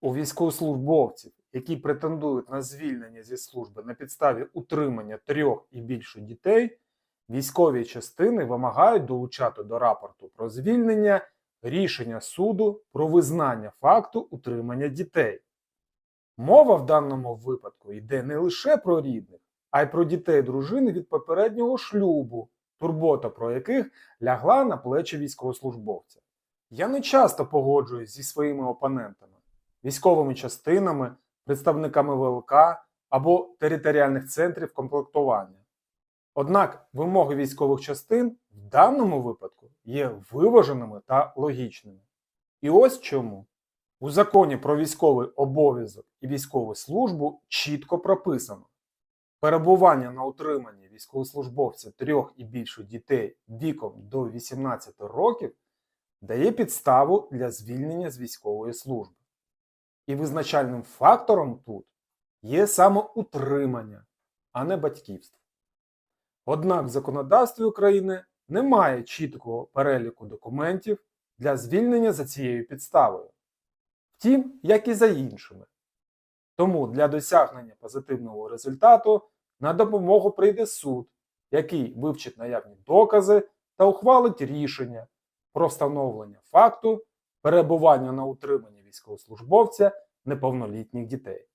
У військовослужбовців, які претендують на звільнення зі служби на підставі утримання трьох і більше дітей, військові частини вимагають долучати до рапорту про звільнення рішення суду про визнання факту утримання дітей. Мова в даному випадку йде не лише про рідних, а й про дітей дружини від попереднього шлюбу, турбота про яких лягла на плечі військовослужбовця. Я не часто погоджуюсь зі своїми опонентами, військовими частинами, представниками ВЛК або територіальних центрів комплектування. Однак вимоги військових частин в даному випадку є виваженими та логічними. І ось чому. У законі про військовий обов'язок і військову службу чітко прописано: перебування на утриманні військовослужбовця трьох і більше дітей віком до 18 років дає підставу для звільнення з військової служби. І визначальним фактором тут є саме утримання, а не батьківство. Однак в законодавстві України немає чіткого переліку документів для звільнення за цією підставою. Втім, як і за іншими. Тому для досягнення позитивного результату на допомогу прийде суд, який вивчить наявні докази та ухвалить рішення про встановлення факту перебування на утриманні військовослужбовця неповнолітніх дітей.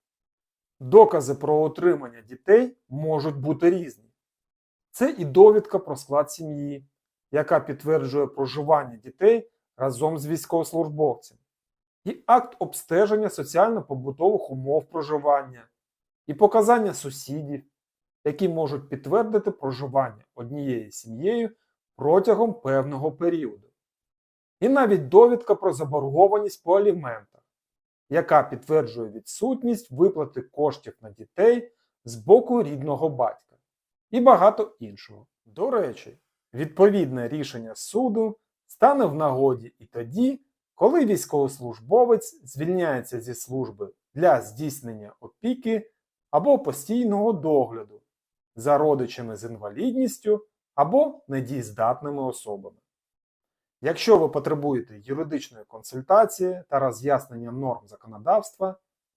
Докази про утримання дітей можуть бути різні. Це і довідка про склад сім'ї, яка підтверджує проживання дітей разом з військовослужбовцем, і акт обстеження соціально-побутових умов проживання, і показання сусідів, які можуть підтвердити проживання однією сім'єю протягом певного періоду. І навіть довідка про заборгованість по аліментах, яка підтверджує відсутність виплати коштів на дітей з боку рідного батька, і багато іншого. До речі, відповідне рішення суду стане в нагоді і тоді, коли військовослужбовець звільняється зі служби для здійснення опіки або постійного догляду за родичами з інвалідністю або недієздатними особами. Якщо ви потребуєте юридичної консультації та роз'яснення норм законодавства,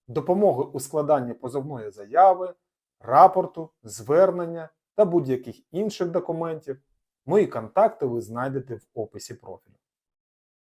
допомоги у складанні позовної заяви, рапорту, звернення та будь-яких інших документів, мої контакти ви знайдете в описі профілю.